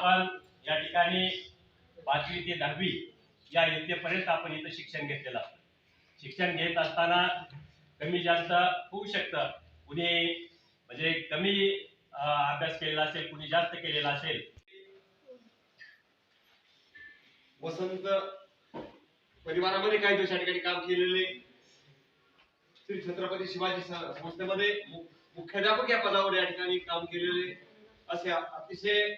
आपण या ठिकाणी पाचवी ते दहावी या इयत्तेपर्यंत आपण इथं शिक्षण घेतलेलं असतं शिक्षण घेत असताना कमी जास्त होऊ शकतं. कुणी म्हणजे कमी अभ्यास केलेला असेल कुणी जास्त केलेला असेल. वसंत परिवारामध्ये काही दिवस या ठिकाणी काम केलेले? श्री छत्रपती शिवाजी संस्थेमध्ये मुख्याध्यापक या पदावर या ठिकाणी काम केलेले असे अतिशय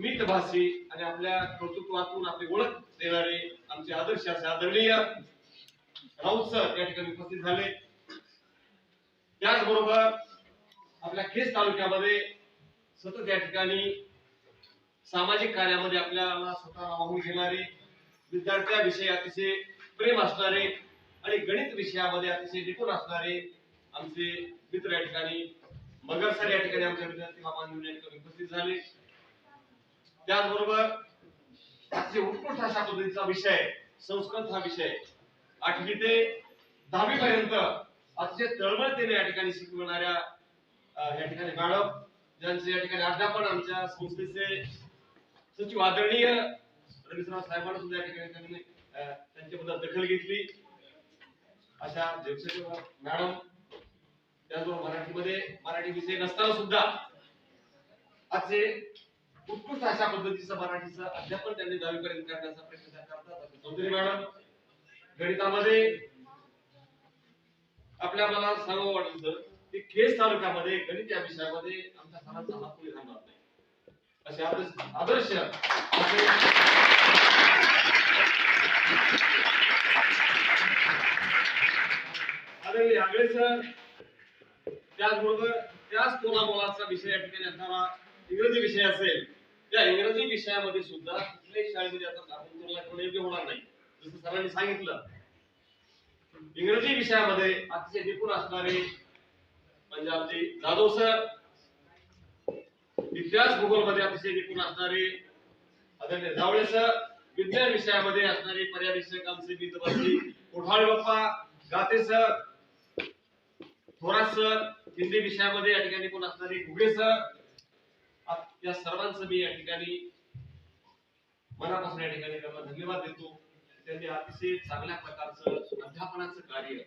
मितभाषी आणि आपल्या कर्तृत्वातून आपली ओळख देणारे आमचे आदर्श असे आदरणीय राऊत सर या ठिकाणी उपस्थित झाले. त्याचबरोबर आपल्या खेस तालुक्यामध्ये सतत या ठिकाणी सामाजिक कार्यामध्ये आपल्याला स्वतः वाहून घेणारे विद्यार्थ्याविषयी अतिशय प्रेम असणारे आणि गणित विषयामध्ये अतिशय निपुण असणारे आमचे मित्र या ठिकाणी मगर सर या ठिकाणी आमच्या विद्यार्थी बाबांनी या उपस्थित झाले. त्याचबरोबर त्याचे उत्कृष्ट अशा पद्धतीचा विषय संस्कृत हा विषय आठवी ते दहावी पर्यंत अतिशय तळमळतेने या ठिकाणी शिकवणाऱ्या या ठिकाणी मॅडम ज्यांचे या ठिकाणी अध्यापन आमच्या संस्थेचे सचिव आदरणीय रवींद्रनाथ साहेबांना सुद्धा या ठिकाणी त्यांनी त्यांच्याबद्दल दखल घेतली. अशा जगसेकर मॅडम त्याचबरोबर मराठीमध्ये मराठी विषय नसताना सुद्धा आजचे उत्कृष्ट अशा पद्धतीचं मराठीचं अध्यापन त्यांनी दहावीपर्यंत करण्याचा प्रयत्न त्या करतात चौधरी मॅडम गणितामध्ये आपल्या मला सांगावं वाटलं की केस तालुक्यामध्ये गणित या विषयामध्ये आमच्या सणाचा हात पुढे थांबणार नाही. असे आदर्श म्हणजे- आदरणीय आगळे सर त्याचबरोबर त्याच तोला मोलाचा विषय या ठिकाणी असणारा इंग्रजी विषय असेल या इंग्रजी विषयामध्ये सुद्धा कुठल्याही शाळेमध्ये आता आपण तुलना करणं योग्य होणार नाही. जसं सरांनी सांगितलं. इंग्रजी विषयामध्ये अतिशय निपुण असणारे म्हणजे आमचे जाधव सर इतिहास भूगोलमध्ये अतिशय निपुण असणारे आदरणीय जावळे सर विज्ञान विषयामध्ये असणारे पर्यावेक्षक आमचे मित्रपती कोठाळे बाप्पा गाते सर थोरात सर हिंदी विषयामध्ये या ठिकाणी कोण असणारे घुगे सर या सर्वांचं मी या ठिकाणी मनापासून या ठिकाणी त्यांना धन्यवाद देतो. त्यांनी अतिशय चांगल्या प्रकारचं अध्यापनाचं कार्य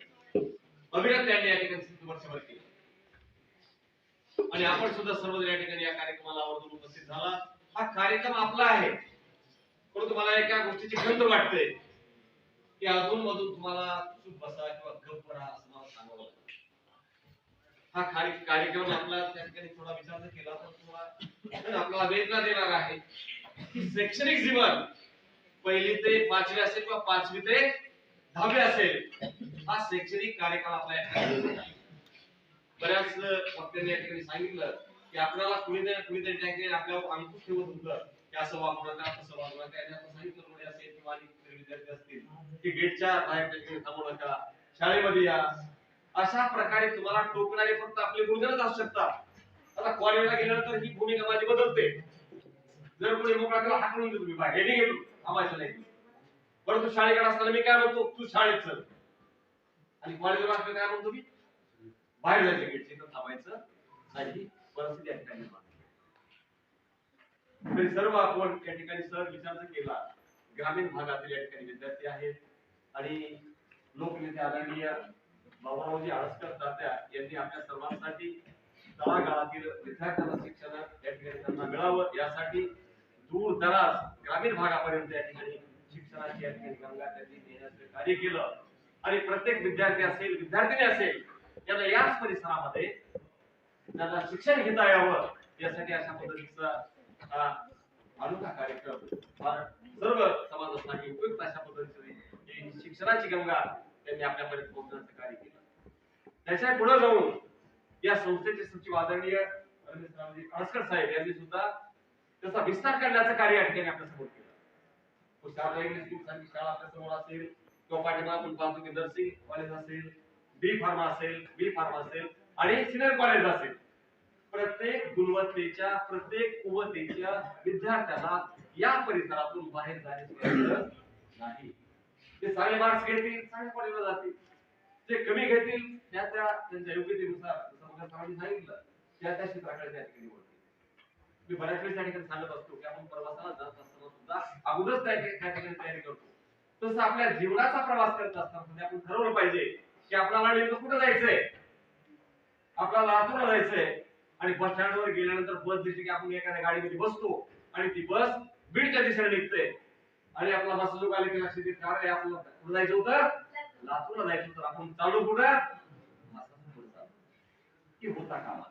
अविरत त्यांनी या ठिकाणी वर्षभर केलं. आणि आपण सुद्धा सर्वजण या ठिकाणी या कार्यक्रमाला आवर्जून उपस्थित झाला. हा कार्यक्रम आपला आहे. परंतु मला एका गोष्टीची खंत वाटते की अधून मधून तुम्हाला चूप बसा किंवा गप करा असं मला सांगावं लागतं. हा कार्यक्रम आपला त्या ठिकाणी थोडा विचार केला तर तुम्हाला आपल्याला वेदना देणार आहे. की शैक्षणिक जीवन पहिली ते पाचवी असेल किंवा पाचवी ते दहावी असेल हा शैक्षणिक कार्यकाळ आपला बऱ्याच वक्त्यांनी या ठिकाणी सांगितलं की आपल्याला कुणीतरी कुणीतरी त्या ठिकाणी आपल्यावर अंकुश ठेवत होतं की असं वागू नका तसं वागू नका यांनी सांगितलं कोणी असेल किंवा विद्यार्थी असतील की गेटच्या बाहेर त्या थांबू नका शाळेमध्ये या. अशा प्रकारे तुम्हाला टोकणारे फक्त आपले गुरुजनच असू शकतात. आता कॉलेजला गेल्यानंतर ही भूमिका माझी बदलते. जर कोणी मोकळा केला हाकलून देतो मी बाहेर हेडिंग गेलो थांबायचं नाही. परंतु शाळेकडे असताना मी काय म्हणतो? तू शाळेत चल. आणि कॉलेजला असताना काय म्हणतो मी? बाहेर जायचं गेटच्या इथं थांबायचं. नाही परिस्थिती या ठिकाणी तरी सर्व आपण या ठिकाणी सर विचार केला. ग्रामीण भागातील या ठिकाणी विद्यार्थी आहेत. आणि लोकनेते आदरणीय बाबारावजी आळसकर तात्या यांनी आपल्या सर्वांसाठी तळागाळातील विद्यार्थ्यांना शिक्षण या ठिकाणी त्यांना मिळावं यासाठी दूर दराज ग्रामीण भागापर्यंत या ठिकाणी शिक्षणाची या ठिकाणी गंगा त्यांनी नेण्याचं कार्य केलं. आणि प्रत्येक विद्यार्थी असेल विद्यार्थिनी असेल त्याला याच परिसरामध्ये त्यांना शिक्षण घेता यावं यासाठी अशा पद्धतीचा अनोखा कार्यक्रम हा सर्व समाजासाठी उपयुक्त अशा पद्धतीने शिक्षणाची गंगा त्यांनी आपल्यापर्यंत पोहोचण्याचं कार्य केलं. त्याच्या पुढे जाऊन या संस्थेचे सचिव आदरणीय अणसकर साहेब यांनी सुद्धा त्याचा विस्तार करण्याचं कार्य या ठिकाणी आपल्यासमोर केलं. तो सारखी शाळा आपल्यासमोर असेल किंवा पाठिंबा आपण नर्सिंग कॉलेज असेल बी फार्मा असेल बी फार्मा असेल आणि सिनियर कॉलेज असेल. प्रत्येक गुणवत्तेच्या प्रत्येक कुवतेच्या विद्यार्थ्याला या परिसरातून बाहेर जाण्याची नाही. ते चांगले मार्क्स घेतील चांगल्या कॉलेजला जातील. जे कमी घेतील त्या त्या त्यांच्या योग्यतेनुसार जसं मग सांगितलं त्या त्या क्षेत्राकडे त्या ठिकाणी वळते मी बऱ्याच वेळेस त्या ठिकाणी सांगत असतो की आपण प्रवासाला जात असताना सुद्धा अगोदरच त्या ठिकाणी तयारी करतो. तसं आपल्या जीवनाचा प्रवास करत असताना सुद्धा आपण ठरवलं पाहिजे की आपल्याला नेमकं कुठं जायचंय? आपल्याला लातूरला जायचंय. आणि बस स्टँडवर गेल्यानंतर बस दिसली की आपण एखाद्या गाडीमध्ये बसतो आणि ती बस बीडच्या दिशेने निघते. आणि आपला बस जो आले की लक्षात येत आपल्याला कुठं जायचं होतं? लातूरला जायचं होतं. आपण चालू कुठं? की होता कामा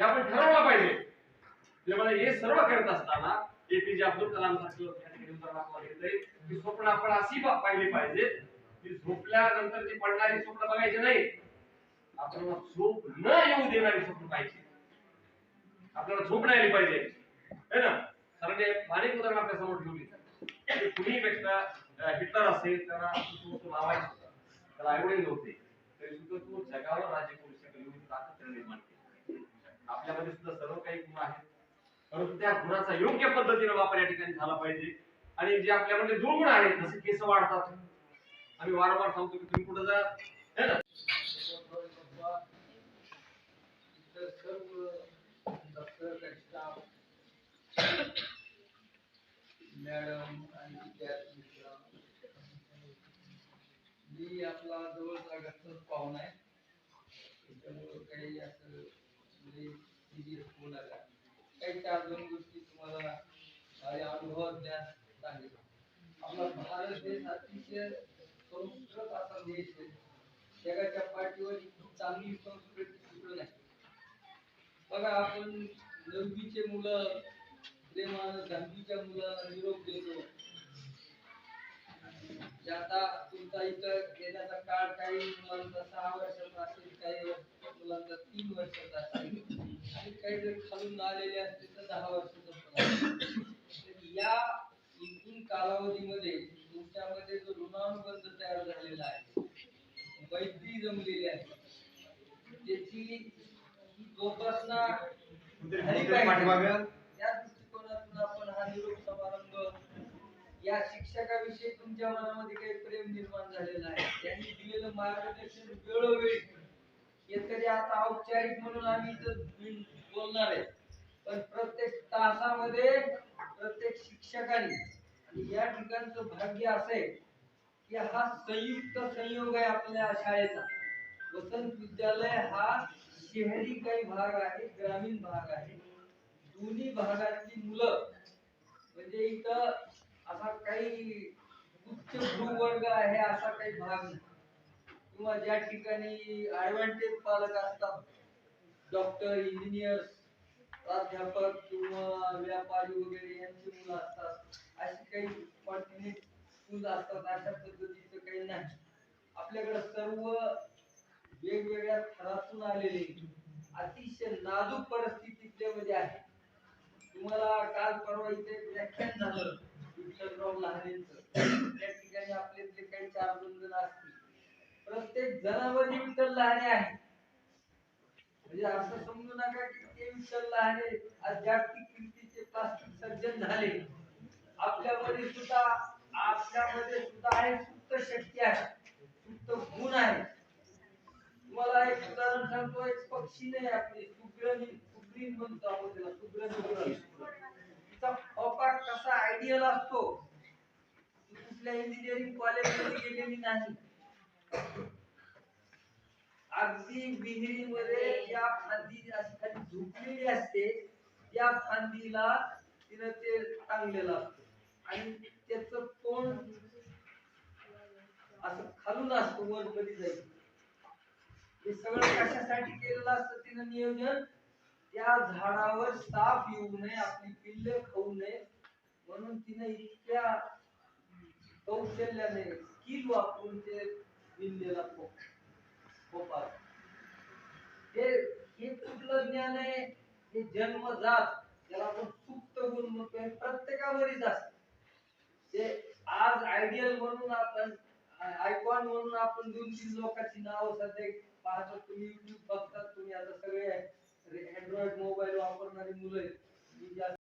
हे आपण ठरवलं पाहिजे. त्यामुळे हे सर्व करत असताना एपीजे अब्दुल कलाम सारखं स्वप्न आपण अशी पाहिली पाहिजे की झोपल्यानंतर ती पडणारी स्वप्न बघायचे नाही आपल्याला झोप न येऊ देणारी स्वप्न पाहिजे. आपल्याला झोप नाही आली पाहिजे. है ना? सरांनी अनेक उदाहरण आपल्यासमोर ठेवली कुणी पेक्षा हिटलर असेल त्यांना लावायचं तो त्याला आईवडील नव्हते. तरी सुद्धा तो जगावर राज्य करू अडचण निर्माण केली. आपल्यामध्ये सुद्धा सर्व काही गुण आहेत. परंतु त्या गुणाचा योग्य पद्धतीने वापर या ठिकाणी झाला पाहिजे. आणि जे आपल्यामध्ये दुर्गुण आहेत जसे केस वाढतात. आम्ही वारंवार सांगतो की तुम्ही कुठं जा. मॅडम आणि विद्यार्थी मित्र मी आपला जवळचा घरचाच पाहुणा आहे त्याच्यामुळं काही असं म्हणजे सिरियस बोलायला. काही चार दोन गोष्टी तुम्हाला माझ्या अनुभवात ज्ञान सांगितलं आपला भारत देश अतिशय संस्कृत असा देश आहे. जगाच्या पाठीवर चांगली संस्कृती कुठं नाही. बघा आपण नववीचे मुलं प्रेमानं दहावीच्या मुलांना निरोप देतो. आता तुमचा इथं येण्याचा काळ काही मुलांचा सहा वर्षाचा असेल काही मुलांचा तीन वर्षाचा असेल आणि काही जर खालून आलेले असतील तर दहा वर्षाचा या एकूण कालावधीमध्ये तुमच्यामध्ये जो ऋणानुबंध तयार झालेला आहे मैत्री जमलेली आहे त्याची जोपासना झाली पाहिजे. या दृष्टिकोनातून आपण हा निरोप समारंभ या शिक्षकाविषयी तुमच्या मनामध्ये काही प्रेम निर्माण झालेलं आहे? त्यांनी दिलेलं मार्गदर्शन वेळोवेळी हे तरी आता औपचारिक म्हणून आम्ही इथं बोलणार आहे. पण प्रत्येक तासामध्ये प्रत्येक शिक्षकाने आणि या ठिकाणचं भाग्य असं आहे की हा संयुक्त संयोग आहे आपल्या शाळेचा. वसंत विद्यालय हा शहरी काही भाग आहे ग्रामीण भाग आहे. दोन्ही भागातली मुलं म्हणजे इथं असा काही उच्च भूवर्ग आहे असा काही भाग नाही. किंवा ज्या ठिकाणी ऍडव्हान्टेज पालक असतात डॉक्टर इंजिनियर प्राध्यापक किंवा व्यापारी वगैरे यांची मुलं असतात अशी काही कॉन्टिनेंट स्कूल असतात अशा पद्धतीचं काही नाही. आपल्याकडे सर्व वेगवेगळ्या थरातून आलेले अतिशय नाजूक परिस्थितीतले मध्ये आहे. तुम्हाला काल परवा इथे व्याख्यान झालं. विठ्ठलराव लहानेंचं. त्या ठिकाणी आपले जे काही चार दोन जण असतील प्रत्येक जणामध्ये विठ्ठल लहाने आहे म्हणजे असं समजू नका की ते विठ्ठल लहाने आज जागतिक कीर्तीचे प्लास्टिक सर्जन झाले. आपल्यामध्ये सुद्धा आपल्यामध्ये सुद्धा आहे सुप्त शक्ती आहे सुप्त गुण आहे. तुम्हाला एक उदाहरण सांगतो एक पक्षी नाही आपली सुग्रणी सुग्रीन म्हणतो आपण त्याला सुग्रणी पक्षी. कसा आयडियल असतो? कुठल्या इंजिनिअरिंग कॉलेजमध्ये गेलेली नाही. अगदी विहिरीमध्ये ज्या फांदी अशी खाली झुकलेली असते त्या फांदीला तिनं ते टांगलेलं असतं. आणि त्याच तोंड असं खालून असतो वर कधी जाईल. हे सगळं कशासाठी केलेलं असतं तिनं नियोजन? त्या झाडावर साप येऊ नये आपली पिल्ले खाऊ नये. म्हणून तिने इतक्या कौशल्याने स्किल वापरून ते पिल्लेला खोपा हे हे कुठलं ज्ञान आहे? हे जन्मजात त्याला आपण सुप्त गुण म्हणतोय प्रत्येकावरच असत. ते आज आयडियल म्हणून आपण आयकॉन म्हणून आपण दोन तीन लोकांची नाव सध्या पाहतो. तुम्ही युट्यूब बघतात तुम्ही आता सगळे अँड्रॉइड मोबाईल वापरणारी मुलं आहेत.